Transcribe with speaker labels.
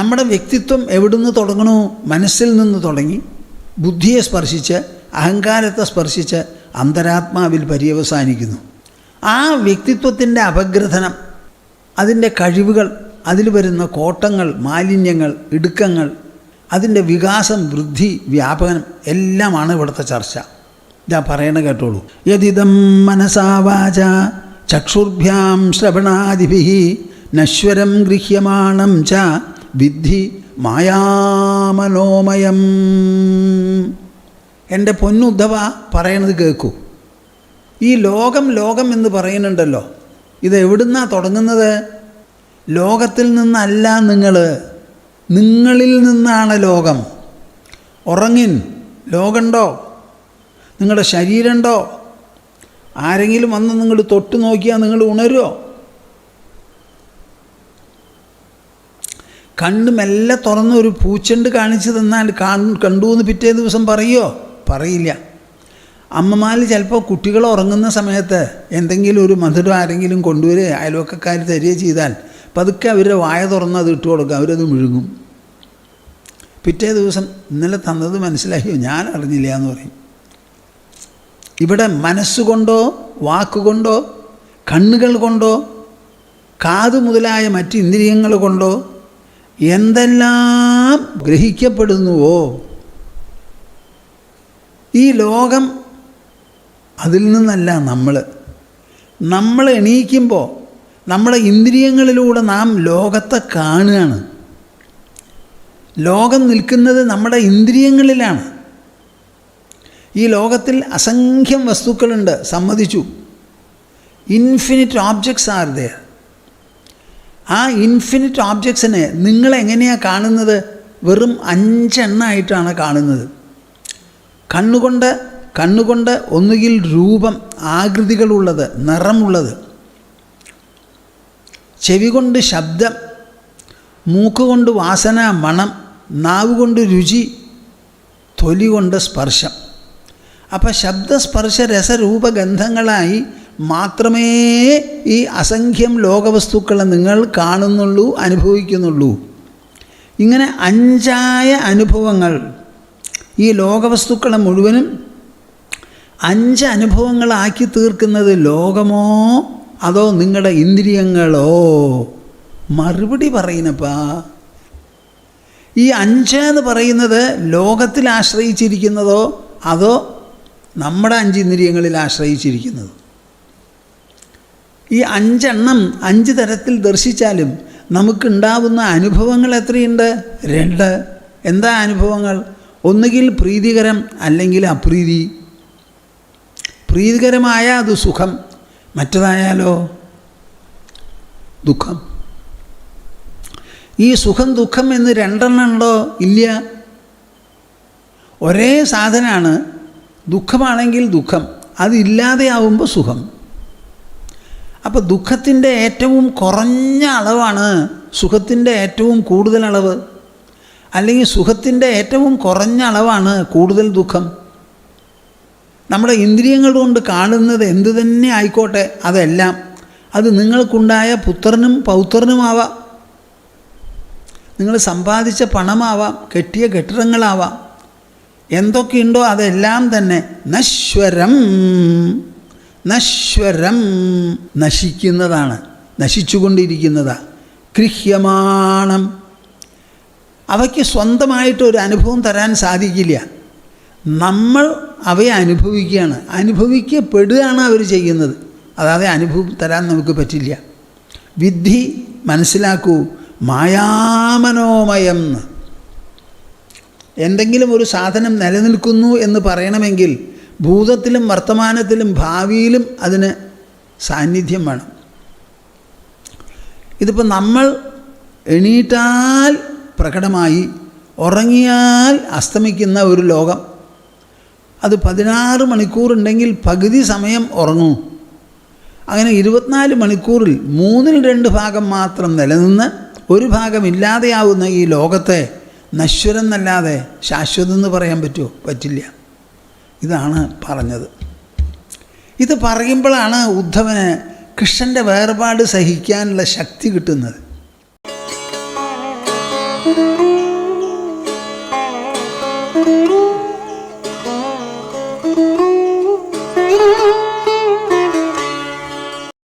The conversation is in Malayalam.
Speaker 1: നമ്മുടെ വ്യക്തിത്വം എവിടുന്ന് തുടങ്ങണോ? മനസ്സിൽ നിന്ന് തുടങ്ങി. ബുദ്ധിയെ സ്പർശിച്ച് അഹങ്കാരത്തെ സ്പർശിച്ച് അന്തരാത്മാവിൽ പര്യവസാനിക്കുന്നു. ആ വ്യക്തിത്വത്തിന്റെ അപഗ്രഥനം അതിന്റെ കഴിവുകൾ അതിൽ വരുന്ന കോട്ടങ്ങൾ മാലിന്യങ്ങൾ ഇടുക്കങ്ങൾ അതിന്റെ വികാസം വൃദ്ധി വ്യാപനം എല്ലാമാണ് ഇവിടുത്തെ ചർച്ച. ഞാൻ പറയണ കേട്ടോളൂ. യതിദം മനസാവാച ചക്ഷുർഭ്യാം ശ്രവണാദിഭി നശ്വരം ഗൃഹ്യമാണം ച വിദ്ധി മായാമനോമയം എന്റെ പൊന്നുദ്ധവ പറയണത് കേൾക്കൂ. ഈ ലോകം ലോകം എന്ന് പറയുന്നുണ്ടല്ലോ. ഇത് എവിടുന്നാ തുടങ്ങുന്നത്? ലോകത്തിൽ നിന്നല്ല നിങ്ങൾ. നിങ്ങളിൽ നിന്നാണ് ലോകം. ഉറങ്ങിൻ. ലോകമുണ്ടോ? നിങ്ങളുടെ ശരീരമുണ്ടോ? ആരെങ്കിലും വന്ന് നിങ്ങൾ തൊട്ട് നോക്കിയാൽ നിങ്ങൾ ഉണരുമോ കണ്ണ് മെല്ലെ തുറന്ന് ഒരു പൂച്ചണ്ട് കാണിച്ചു തന്നാൽ കണ്ടു എന്ന് പിറ്റേ ദിവസം പറയോ? പറയില്ല. അമ്മമാർ ചിലപ്പോൾ കുട്ടികൾ ഉറങ്ങുന്ന സമയത്ത് എന്തെങ്കിലും ഒരു മധുരം ആരെങ്കിലും കൊണ്ടുവരിക അയൽവക്കക്കാർ തരികയോ ചെയ്താൽ പതുക്കെ അവരുടെ വായ തുറന്ന് അത് ഇട്ട് കൊടുക്കുക അവരത് മുഴുങ്ങും. പിറ്റേ ദിവസം ഇന്നലെ തന്നത് മനസ്സിലാക്കിയോ ഞാൻ അറിഞ്ഞില്ല എന്ന് പറയും. ഇവിടെ മനസ്സുകൊണ്ടോ വാക്കുകൊണ്ടോ കണ്ണുകൾ കൊണ്ടോ കാതു മുതലായ മറ്റ് ഇന്ദ്രിയങ്ങൾ കൊണ്ടോ എന്തെല്ലാം ഗ്രഹിക്കപ്പെടുന്നുവോ? ഈ ലോകം അതിൽ നിന്നല്ല നമ്മൾ. നമ്മൾ എണീക്കുമ്പോൾ നമ്മുടെ ഇന്ദ്രിയങ്ങളിലൂടെ നാം ലോകത്തെ കാണുകയാണ്. ലോകം നിൽക്കുന്നത് നമ്മുടെ ഇന്ദ്രിയങ്ങളിലാണ്. ഈ ലോകത്തിൽ അസംഖ്യം വസ്തുക്കളുണ്ട് സമ്മതിച്ചു. ഇൻഫിനിറ്റ് ഓബ്ജക്ട്സ് ആർ ദയർ ആ ഇൻഫിനിറ്റ് ഓബ്ജക്ട്സിനെ നിങ്ങളെങ്ങനെയാണ് കാണുന്നത്? വെറും അഞ്ചെണ്ണമായിട്ടാണ് കാണുന്നത്. കണ്ണുകൊണ്ട് കണ്ണുകൊണ്ട് ഒന്നുകിൽ രൂപം ആകൃതികളുള്ളത് നിറമുള്ളത്. ചെവി കൊണ്ട് ശബ്ദം മൂക്കുകൊണ്ട് വാസന മണം നാവ് കൊണ്ട് രുചി തൊലി കൊണ്ട് സ്പർശം. അപ്പം ശബ്ദസ്പർശ രസരൂപഗന്ധങ്ങളായി മാത്രമേ ഈ അസംഖ്യം ലോകവസ്തുക്കളെ നിങ്ങൾ കാണുന്നുള്ളൂ അനുഭവിക്കുന്നുള്ളൂ. ഇങ്ങനെ അഞ്ചായ അനുഭവങ്ങൾ ഈ ലോകവസ്തുക്കളെ മുഴുവനും അഞ്ച് അനുഭവങ്ങളാക്കി തീർക്കുന്നത് ലോകമോ അതോ നിങ്ങളുടെ ഇന്ദ്രിയങ്ങളോ? മറുപടി പറയുന്നപ്പാ ഈ അഞ്ച് എന്ന് പറയുന്നത് ലോകത്തിൽ ആശ്രയിച്ചിരിക്കുന്നതോ അതോ നമ്മുടെ അഞ്ച് ഇന്ദ്രിയങ്ങളിൽ ആശ്രയിച്ചിരിക്കുന്നത്? ഈ അഞ്ചെണ്ണം അഞ്ച് തരത്തിൽ ദർശിച്ചാലും നമുക്കുണ്ടാവുന്ന അനുഭവങ്ങൾ എത്രയുണ്ട്? രണ്ട്. എന്താ അനുഭവങ്ങൾ? ഒന്നുകിൽ പ്രീതികരം അല്ലെങ്കിൽ അപ്രീതി. പ്രീതികരമായ അത് സുഖം മറ്റതായാലോ ദുഃഖം. ഈ സുഖം ദുഃഖം എന്ന് രണ്ടെണ്ണം ഉണ്ടോ? ഇല്ല. ഒരേ സാധനമാണ് ദുഃഖമാണെങ്കിൽ ദുഃഖം അതില്ലാതെയാവുമ്പോൾ സുഖം. അപ്പോൾ ദുഃഖത്തിന്റെ ഏറ്റവും കുറഞ്ഞ അളവാണ് സുഖത്തിന്റെ ഏറ്റവും കൂടുതൽ അളവ്. അല്ലെങ്കിൽ സുഖത്തിന്റെ ഏറ്റവും കുറഞ്ഞ അളവാണ് കൂടുതൽ ദുഃഖം. നമ്മുടെ ഇന്ദ്രിയങ്ങൾ കൊണ്ട് കാണുന്നത് എന്തു തന്നെ ആയിക്കോട്ടെ അതെല്ലാം. അത് നിങ്ങൾക്കുണ്ടായ പുത്രനും പൗത്രനുമാവാം. നിങ്ങൾ സമ്പാദിച്ച പണമാവാം കെട്ടിയ കെട്ടിടങ്ങളാവാം. എന്തൊക്കെയുണ്ടോ അതെല്ലാം തന്നെ. നശ്വരം. നശ്വരം നശിക്കുന്നതാണ് നശിച്ചുകൊണ്ടിരിക്കുന്നതാണ് ഗൃഹ്യമാണം അവയ്ക്ക് സ്വന്തമായിട്ട് ഒരു അനുഭവം തരാൻ സാധിക്കില്ല. നമ്മൾ അവയെ അനുഭവിക്കുകയാണ്. അനുഭവിക്കപ്പെടുകയാണ് അവർ ചെയ്യുന്നത്. അതായത് അനുഭവം തരാൻ നമുക്ക് പറ്റില്ല. വിദ്ധി മനസ്സിലാക്കൂ. മായാമനോമയം. എന്തെങ്കിലും ഒരു സാധനം നിലനിൽക്കുന്നു എന്ന് പറയണമെങ്കിൽ ഭൂതത്തിലും വർത്തമാനത്തിലും ഭാവിയിലും അതിന് സാന്നിധ്യം വേണം. ഇതിപ്പോൾ നമ്മൾ എണീറ്റാൽ പ്രകടമായി ഉറങ്ങിയാൽ അസ്തമിക്കുന്ന ഒരു ലോകം. അത് പതിനാറ് മണിക്കൂറുണ്ടെങ്കിൽ പകുതി സമയം ഉറങ്ങൂ. അങ്ങനെ ഇരുപത്തിനാല് മണിക്കൂറിൽ മൂന്നിൽ രണ്ട് ഭാഗം മാത്രം നിലനിന്ന് ഒരു ഭാഗം ഇല്ലാതെയാവുന്ന ഈ ലോകത്തെ നശ്വരം എന്നല്ലാതെ ശാശ്വതം എന്ന് പറയാൻ പറ്റുമോ പറ്റില്ല. ഇതാണ് പറഞ്ഞത്. ഇത് പറയുമ്പോഴാണ് ഉദ്ധവന് കൃഷ്ണന്റെ വേർപാട് സഹിക്കാനുള്ള ശക്തി കിട്ടുന്നത്.